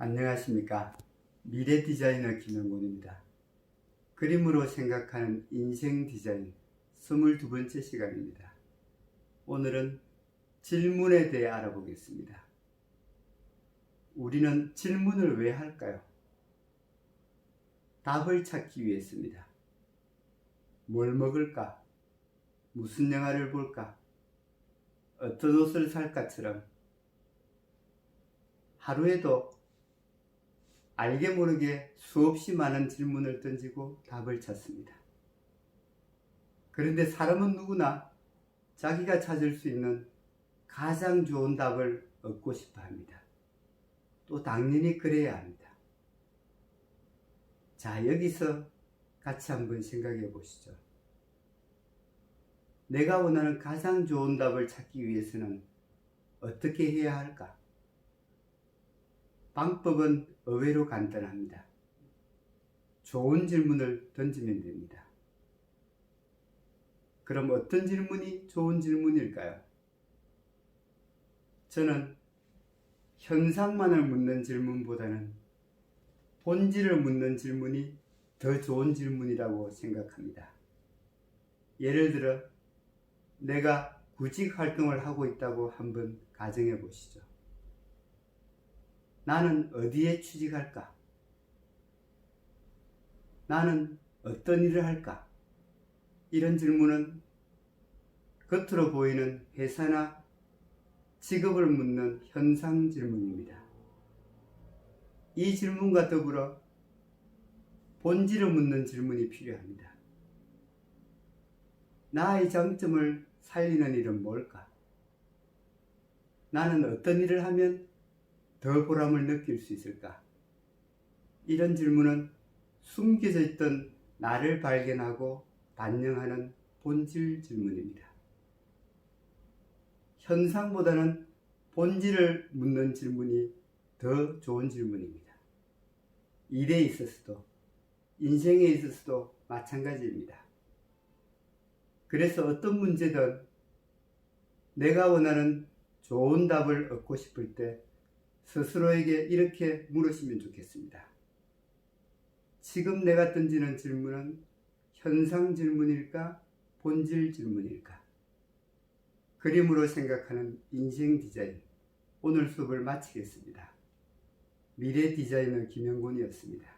안녕하십니까. 미래 디자이너 김영곤입니다. 그림으로 생각하는 인생 디자인 22번째 시간입니다. 오늘은 질문에 대해 알아보겠습니다. 우리는 질문을 왜 할까요? 답을 찾기 위해서입니다. 뭘 먹을까? 무슨 영화를 볼까? 어떤 옷을 살까처럼 하루에도 알게 모르게 수없이 많은 질문을 던지고 답을 찾습니다. 그런데 사람은 누구나 자기가 찾을 수 있는 가장 좋은 답을 얻고 싶어 합니다. 또 당연히 그래야 합니다. 자, 여기서 같이 한번 생각해 보시죠. 내가 원하는 가장 좋은 답을 찾기 위해서는 어떻게 해야 할까? 방법은 의외로 간단합니다. 좋은 질문을 던지면 됩니다. 그럼 어떤 질문이 좋은 질문일까요? 저는 현상만을 묻는 질문보다는 본질을 묻는 질문이 더 좋은 질문이라고 생각합니다. 예를 들어, 내가 구직 활동을 하고 있다고 한번 가정해 보시죠. 나는 어디에 취직할까? 나는 어떤 일을 할까? 이런 질문은 겉으로 보이는 회사나 직업을 묻는 현상 질문입니다. 이 질문과 더불어 본질을 묻는 질문이 필요합니다. 나의 장점을 살리는 일은 뭘까? 나는 어떤 일을 하면 더 보람을 느낄 수 있을까? 이런 질문은 숨겨져 있던 나를 발견하고 반영하는 본질 질문입니다. 현상보다는 본질을 묻는 질문이 더 좋은 질문입니다. 일에 있어서도 인생에 있어서도 마찬가지입니다. 그래서 어떤 문제든 내가 원하는 좋은 답을 얻고 싶을 때 스스로에게 이렇게 물으시면 좋겠습니다. 지금 내가 던지는 질문은 현상 질문일까? 본질 질문일까? 그림으로 생각하는 인생 디자인. 오늘 수업을 마치겠습니다. 미래 디자이너 김영곤이었습니다.